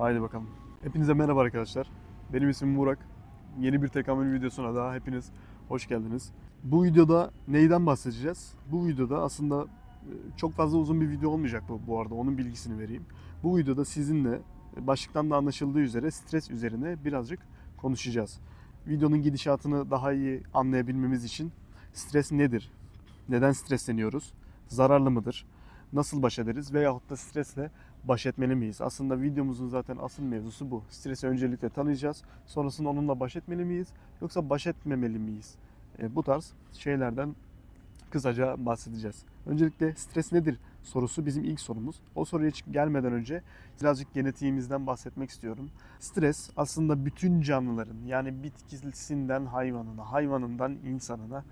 Haydi bakalım. Hepinize merhaba arkadaşlar. Benim ismim Burak. Yeni bir tekamül videosuna daha hepiniz hoş geldiniz. Bu videoda neyden bahsedeceğiz? Bu videoda aslında e, çok fazla uzun bir video olmayacak bu, bu arada. Onun bilgisini vereyim. Bu videoda sizinle e, başlıktan da anlaşıldığı üzere stres üzerine birazcık konuşacağız. Videonun gidişatını daha iyi anlayabilmemiz için stres nedir? Neden stresleniyoruz? Zararlı mıdır? Nasıl baş ederiz? Veyahut da stresle baş etmeli miyiz? Aslında videomuzun zaten asıl mevzusu bu. Stresi öncelikle tanıyacağız. Sonrasında onunla baş etmeli miyiz? Yoksa baş etmemeli miyiz? E, bu tarz şeylerden kısaca bahsedeceğiz. Öncelikle stres nedir sorusu bizim ilk sorumuz. O soruya gelmeden önce birazcık genetiğimizden bahsetmek istiyorum. Stres aslında bütün canlıların yani bitkisinden hayvanına, hayvanından insanına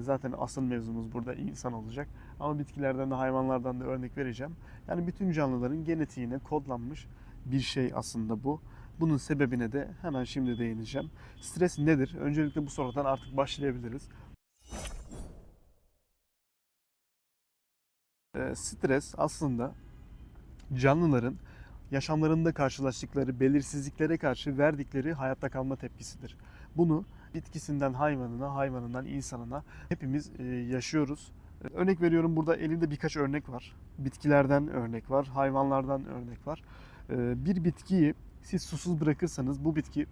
zaten asıl mevzumuz burada insan olacak. Ama bitkilerden de hayvanlardan da örnek vereceğim. Yani bütün canlıların genetiğine kodlanmış bir şey aslında bu. Bunun sebebine de hemen şimdi değineceğim. Stres nedir? Öncelikle bu sorudan artık başlayabiliriz. Ee, Stres aslında canlıların yaşamlarında karşılaştıkları belirsizliklere karşı verdikleri hayatta kalma tepkisidir. Bunu bitkisinden hayvanına, hayvanından insanına hepimiz e, yaşıyoruz. Örnek veriyorum burada elinde birkaç örnek var. Bitkilerden örnek var, hayvanlardan örnek var. E, Bir bitkiyi siz susuz bırakırsanız bu bitki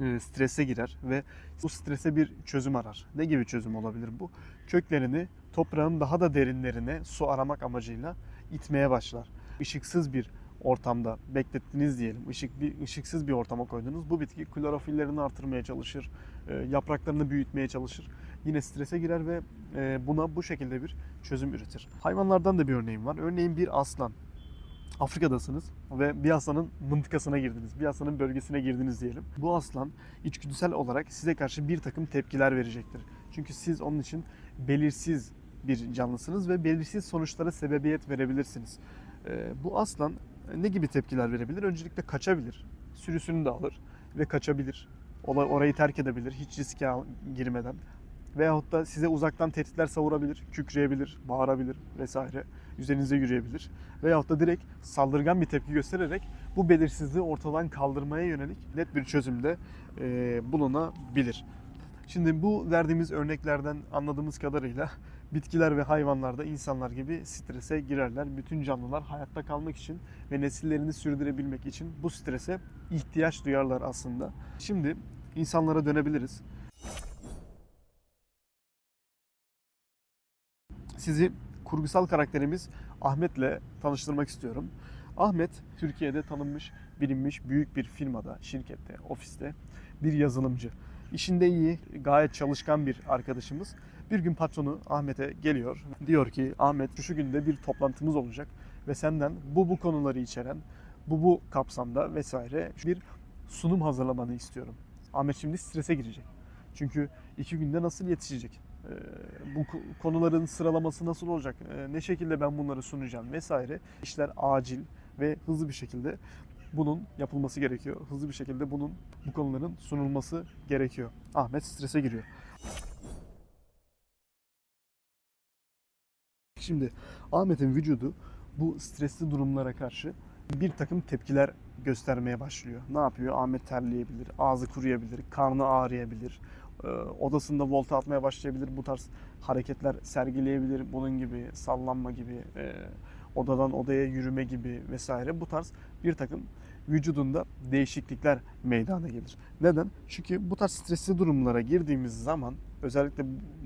e, strese girer ve bu strese bir çözüm arar. Ne gibi çözüm olabilir bu? Köklerini toprağın daha da derinlerine su aramak amacıyla itmeye başlar. Işıksız bir ortamda beklettiniz diyelim. Işık bir ışıksız bir ortama koydunuz. Bu bitki klorofillerini artırmaya çalışır, e, yapraklarını büyütmeye çalışır. Yine strese girer ve e, buna bu şekilde bir çözüm üretir. Hayvanlardan da bir örneğim var. Örneğin bir aslan. Afrika'dasınız ve bir aslanın mıntıkasına girdiniz. Bir aslanın bölgesine girdiniz diyelim. Bu aslan içgüdüsel olarak size karşı bir takım tepkiler verecektir. Çünkü siz onun için belirsiz bir canlısınız ve belirsiz sonuçlara sebebiyet verebilirsiniz. Ee, bu aslan ne gibi tepkiler verebilir? Öncelikle kaçabilir. Sürüsünü de alır ve kaçabilir. Orayı terk edebilir hiç riske girmeden. Veyahut da size uzaktan tehditler savurabilir, kükreyebilir, bağırabilir vesaire. Üzerinize yürüyebilir. Veyahut da direkt saldırgan bir tepki göstererek bu belirsizliği ortadan kaldırmaya yönelik net bir çözümde bulunabilir. Şimdi bu verdiğimiz örneklerden anladığımız kadarıyla bitkiler ve hayvanlar da insanlar gibi strese girerler. Bütün canlılar hayatta kalmak için ve nesillerini sürdürebilmek için bu strese ihtiyaç duyarlar aslında. Şimdi insanlara dönebiliriz. Sizi kurgusal karakterimiz Ahmet'le tanıştırmak istiyorum. Ahmet Türkiye'de tanınmış, bilinmiş büyük bir firmada, şirkette, ofiste bir yazılımcı. İşinde iyi, gayet çalışkan bir arkadaşımız. Bir gün patronu Ahmet'e geliyor. Diyor ki Ahmet şu şu günde bir toplantımız olacak ve senden bu bu konuları içeren, bu bu kapsamda vesaire bir sunum hazırlamanı istiyorum. Ahmet şimdi strese girecek. Çünkü iki günde nasıl yetişecek? Ee, bu ko- konuların sıralaması nasıl olacak? Ee, ne şekilde ben bunları sunacağım vesaire. İşler acil ve hızlı bir şekilde bunun yapılması gerekiyor. Hızlı bir şekilde bunun bu konuların sunulması gerekiyor. Ahmet strese giriyor. Şimdi Ahmet'in vücudu bu stresli durumlara karşı bir takım tepkiler göstermeye başlıyor. Ne yapıyor? Ahmet terleyebilir, ağzı kuruyabilir, karnı ağrıyabilir, e, odasında volta atmaya başlayabilir. Bu tarz hareketler sergileyebilir. Bunun gibi sallanma gibi, e, odadan odaya yürüme gibi vesaire bu tarz bir takım vücudunda değişiklikler meydana gelir. Neden? Çünkü bu tarz stresli durumlara girdiğimiz zaman özellikle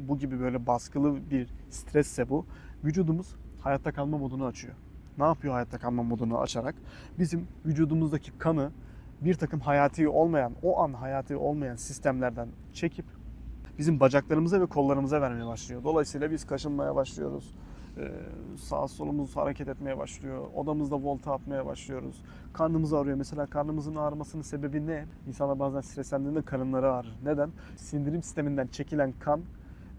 bu gibi böyle baskılı bir stresse bu vücudumuz hayatta kalma modunu açıyor. Ne yapıyor hayatta kalma modunu açarak? Bizim vücudumuzdaki kanı bir takım hayati olmayan, o an hayati olmayan sistemlerden çekip bizim bacaklarımıza ve kollarımıza vermeye başlıyor. Dolayısıyla biz kaşınmaya başlıyoruz. Ee, sağ solumuz hareket etmeye başlıyor. Odamızda volta atmaya başlıyoruz. Karnımız ağrıyor. Mesela karnımızın ağrımasının sebebi ne? İnsanlar bazen streslendiğinde karınları ağrır. Neden? Sindirim sisteminden çekilen kan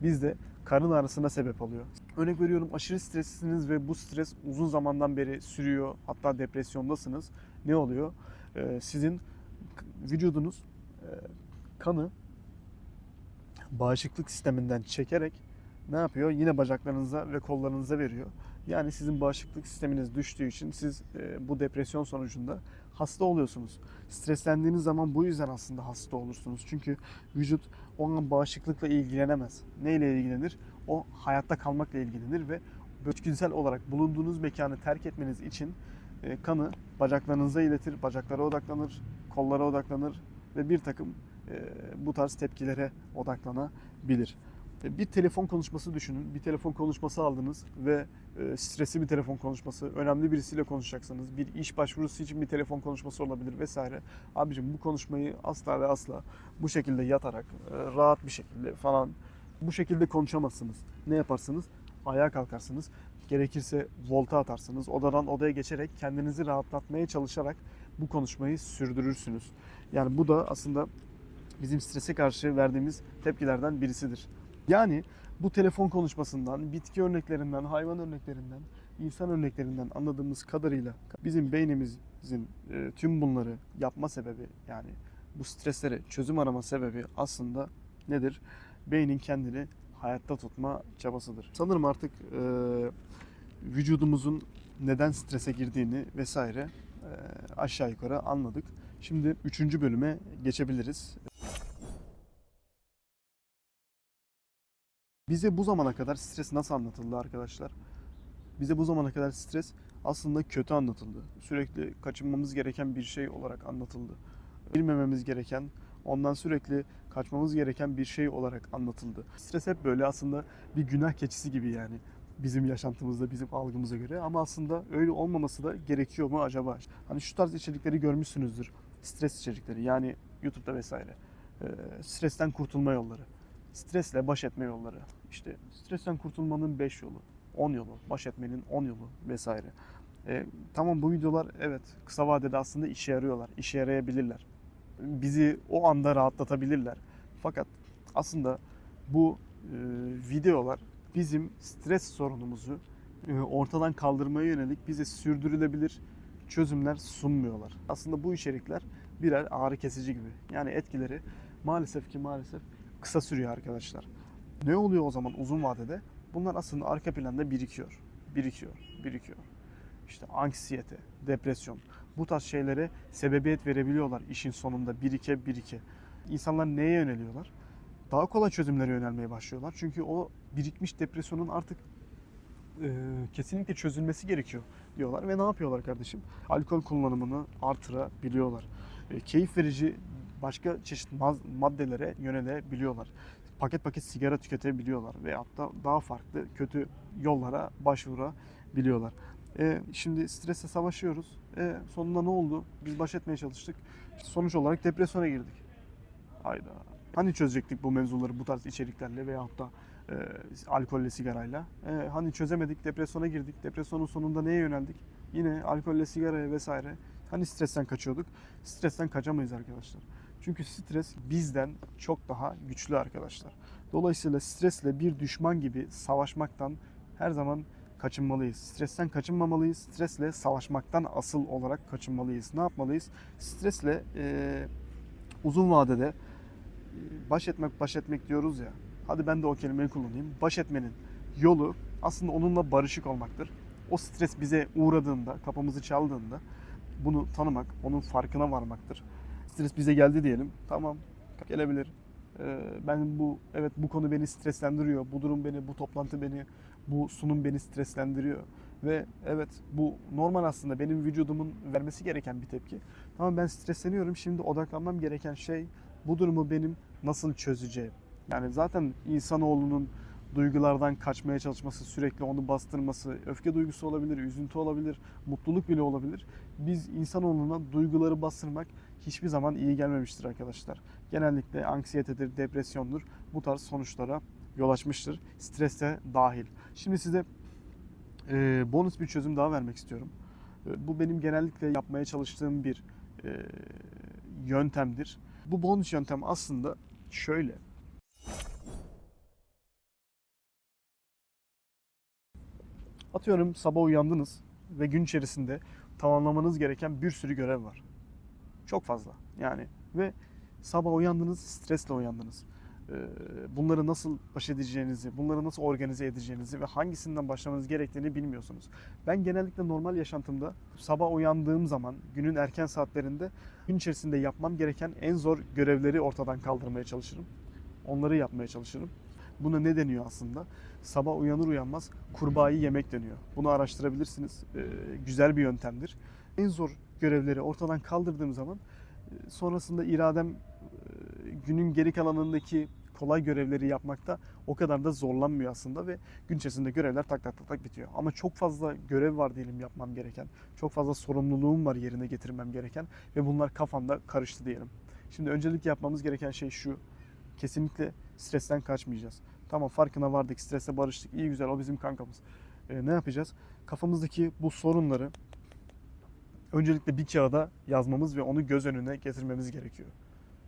bizde karın ağrısına sebep oluyor. Örnek veriyorum aşırı stressiniz ve bu stres uzun zamandan beri sürüyor. Hatta depresyondasınız. Ne oluyor? Ee, sizin vücudunuz e, kanı bağışıklık sisteminden çekerek ne yapıyor? Yine bacaklarınıza ve kollarınıza veriyor. Yani sizin bağışıklık sisteminiz düştüğü için siz e, bu depresyon sonucunda hasta oluyorsunuz. Streslendiğiniz zaman bu yüzden aslında hasta olursunuz. Çünkü vücut o an bağışıklıkla ilgilenemez. Neyle ilgilenir? O hayatta kalmakla ilgilenir ve içgüdüsel olarak bulunduğunuz mekanı terk etmeniz için e, kanı bacaklarınıza iletir, bacaklara odaklanır, kollara odaklanır ve bir takım e, bu tarz tepkilere odaklanabilir. E, Bir telefon konuşması düşünün. Bir telefon konuşması aldınız ve e, stresli bir telefon konuşması, önemli birisiyle konuşacaksınız. Bir iş başvurusu için bir telefon konuşması olabilir vesaire. Abicim bu konuşmayı asla ve asla bu şekilde yatarak, e, rahat bir şekilde falan bu şekilde konuşamazsınız. Ne yaparsınız? Ayağa kalkarsınız. Gerekirse volta atarsınız. Odadan odaya geçerek kendinizi rahatlatmaya çalışarak bu konuşmayı sürdürürsünüz. Yani bu da aslında bizim strese karşı verdiğimiz tepkilerden birisidir. Yani bu telefon konuşmasından, bitki örneklerinden, hayvan örneklerinden, insan örneklerinden anladığımız kadarıyla bizim beynimizin e, tüm bunları yapma sebebi yani bu streslere çözüm arama sebebi aslında nedir? Beynin kendini hayatta tutma çabasıdır. Sanırım artık e, vücudumuzun neden strese girdiğini vesaire e, aşağı yukarı anladık. Şimdi üçüncü bölüme geçebiliriz. Bize bu zamana kadar stres nasıl anlatıldı arkadaşlar? Bize bu zamana kadar stres aslında kötü anlatıldı. Sürekli kaçınmamız gereken bir şey olarak anlatıldı. Bilmememiz gereken, ondan sürekli kaçmamız gereken bir şey olarak anlatıldı. Stres hep böyle aslında bir günah keçisi gibi yani bizim yaşantımızda, bizim algımıza göre. Ama aslında öyle olmaması da gerekiyor mu acaba? Hani şu tarz içerikleri görmüşsünüzdür. Stres içerikleri yani YouTube'da vesaire. Ee, stresten kurtulma yolları. Stresle baş etme yolları. İşte stresten kurtulmanın 5 yolu, 10 yolu, baş etmenin 10 yolu vesaire. Ee, tamam bu videolar evet kısa vadede aslında işe yarıyorlar, işe yarayabilirler. Bizi o anda rahatlatabilirler. Fakat aslında bu e, videolar bizim stres sorunumuzu e, ortadan kaldırmaya yönelik bize sürdürülebilir çözümler sunmuyorlar. Aslında bu içerikler birer ağrı kesici gibi. Yani etkileri maalesef ki maalesef kısa sürüyor arkadaşlar. Ne oluyor o zaman uzun vadede? Bunlar aslında arka planda birikiyor. Birikiyor, birikiyor. İşte anksiyete, depresyon bu tarz şeylere sebebiyet verebiliyorlar işin sonunda birike birike. İnsanlar neye yöneliyorlar? Daha kolay çözümlere yönelmeye başlıyorlar. Çünkü o birikmiş depresyonun artık e, kesinlikle çözülmesi gerekiyor diyorlar ve ne yapıyorlar kardeşim? Alkol kullanımını artırabiliyorlar. E, keyif verici başka çeşit maz- maddelere yönelebiliyorlar. Paket paket sigara tüketebiliyorlar ve hatta daha farklı kötü yollara başvurabiliyorlar. E, şimdi stresle savaşıyoruz. E, sonunda ne oldu? Biz baş etmeye çalıştık. İşte sonuç olarak depresyona girdik. Hayda. Hani çözecektik bu mevzuları bu tarz içeriklerle veyahut da e, alkolle sigarayla. E, hani çözemedik, depresyona girdik. Depresyonun sonunda neye yöneldik? Yine alkolle sigaraya vesaire. Hani stresten kaçıyorduk? Stresten kaçamayız arkadaşlar. Çünkü stres bizden çok daha güçlü arkadaşlar. Dolayısıyla stresle bir düşman gibi savaşmaktan her zaman kaçınmalıyız. Stresten kaçınmamalıyız. Stresle savaşmaktan asıl olarak kaçınmalıyız. Ne yapmalıyız? Stresle e, uzun vadede e, baş etmek baş etmek diyoruz ya. Hadi ben de o kelimeyi kullanayım. Baş etmenin yolu aslında onunla barışık olmaktır. O stres bize uğradığında, kapımızı çaldığında bunu tanımak, onun farkına varmaktır. Stres bize geldi diyelim. Tamam, gelebilir. Ee, ben bu evet bu konu beni streslendiriyor. Bu durum beni, bu toplantı beni, bu sunum beni streslendiriyor. Ve evet bu normal aslında benim vücudumun vermesi gereken bir tepki. Tamam ben stresleniyorum. Şimdi odaklanmam gereken şey bu durumu benim nasıl çözeceğim. Yani zaten insanoğlunun duygulardan kaçmaya çalışması, sürekli onu bastırması, öfke duygusu olabilir, üzüntü olabilir, mutluluk bile olabilir. Biz insanoğluna duyguları bastırmak hiçbir zaman iyi gelmemiştir arkadaşlar. Genellikle anksiyetedir, depresyondur. Bu tarz sonuçlara yol açmıştır. Stres de dahil. Şimdi size e, bonus bir çözüm daha vermek istiyorum. E, bu benim genellikle yapmaya çalıştığım bir e, yöntemdir. Bu bonus yöntem aslında şöyle. Atıyorum sabah uyandınız ve gün içerisinde tamamlamanız gereken bir sürü görev var. Çok fazla yani ve sabah uyandınız stresle uyandınız. e, bunları nasıl baş edeceğinizi, bunları nasıl organize edeceğinizi ve hangisinden başlamanız gerektiğini bilmiyorsunuz. Ben genellikle normal yaşantımda sabah uyandığım zaman günün erken saatlerinde gün içerisinde yapmam gereken en zor görevleri ortadan kaldırmaya çalışırım. Onları yapmaya çalışırım. Buna ne deniyor aslında? Sabah uyanır uyanmaz kurbağayı yemek deniyor. Bunu araştırabilirsiniz. Ee, güzel bir yöntemdir. En zor görevleri ortadan kaldırdığım zaman e, sonrasında iradem e, günün geri kalanındaki kolay görevleri yapmakta o kadar da zorlanmıyor aslında ve gün içerisinde görevler tak tak tak bitiyor. Ama çok fazla görev var diyelim yapmam gereken. Çok fazla sorumluluğum var yerine getirmem gereken ve bunlar kafamda karıştı diyelim. Şimdi öncelik yapmamız gereken şey şu. Kesinlikle stresten kaçmayacağız. Tamam farkına vardık, strese barıştık. iyi güzel o bizim kankamız. Ee, ne yapacağız? Kafamızdaki bu sorunları öncelikle bir kağıda yazmamız ve onu göz önüne getirmemiz gerekiyor.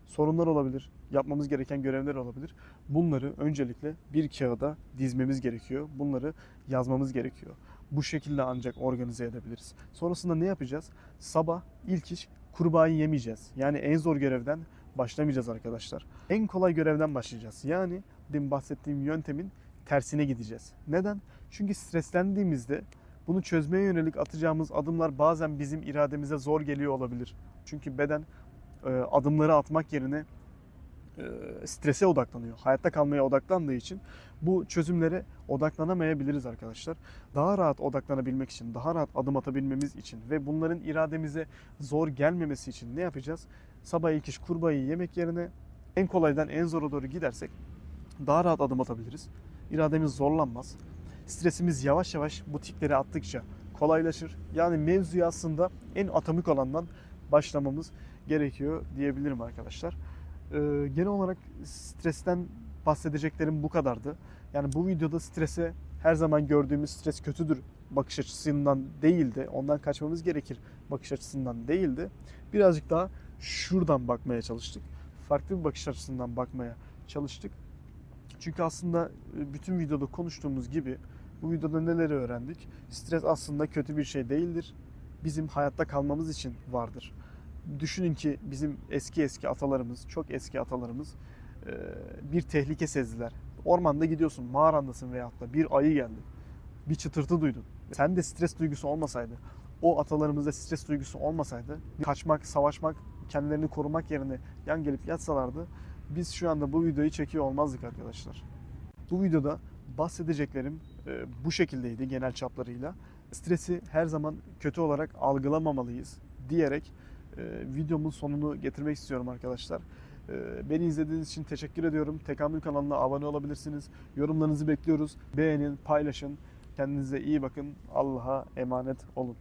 Sorunlar olabilir, yapmamız gereken görevler olabilir. Bunları öncelikle bir kağıda dizmemiz gerekiyor. Bunları yazmamız gerekiyor. Bu şekilde ancak organize edebiliriz. Sonrasında ne yapacağız? Sabah ilk iş kurbağayı yemeyeceğiz. Yani en zor görevden başlamayacağız arkadaşlar. En kolay görevden başlayacağız. Yani demin bahsettiğim yöntemin tersine gideceğiz. Neden? Çünkü streslendiğimizde bunu çözmeye yönelik atacağımız adımlar bazen bizim irademize zor geliyor olabilir. Çünkü beden e, adımları atmak yerine e, strese odaklanıyor. Hayatta kalmaya odaklandığı için bu çözümlere odaklanamayabiliriz arkadaşlar. Daha rahat odaklanabilmek için, daha rahat adım atabilmemiz için ve bunların irademize zor gelmemesi için ne yapacağız? Sabah ilk iş kurbağayı yemek yerine en kolaydan en zora doğru gidersek daha rahat adım atabiliriz. İrademiz zorlanmaz. Stresimiz yavaş yavaş bu tikleri attıkça kolaylaşır. Yani mevzuyu aslında en atomik olandan başlamamız gerekiyor diyebilirim arkadaşlar. Ee, genel olarak stresten bahsedeceklerim bu kadardı. Yani bu videoda strese her zaman gördüğümüz stres kötüdür bakış açısından değil de ondan kaçmamız gerekir bakış açısından değil de birazcık daha şuradan bakmaya çalıştık. Farklı bir bakış açısından bakmaya çalıştık. Çünkü aslında e, bütün videoda konuştuğumuz gibi bu videoda neleri öğrendik? Stres aslında kötü bir şey değildir. Bizim hayatta kalmamız için vardır. Düşünün ki bizim eski eski atalarımız, çok eski atalarımız bir tehlike sezdiler. Ormanda gidiyorsun, mağarandasın veyahut da bir ayı geldi. Bir çıtırtı duydun. Sen de stres duygusu olmasaydı, o atalarımızda stres duygusu olmasaydı, kaçmak, savaşmak, kendilerini korumak yerine yan gelip yatsalardı biz şu anda bu videoyu çekiyor olmazdık arkadaşlar. Bu videoda bahsedeceklerim bu şekildeydi genel çaplarıyla. Stresi her zaman kötü olarak algılamamalıyız diyerek e, videomun sonunu getirmek istiyorum arkadaşlar. E, beni izlediğiniz için teşekkür ediyorum. Tekamül kanalına abone olabilirsiniz. Yorumlarınızı bekliyoruz. Beğenin, paylaşın. Kendinize iyi bakın. Allah'a emanet olun.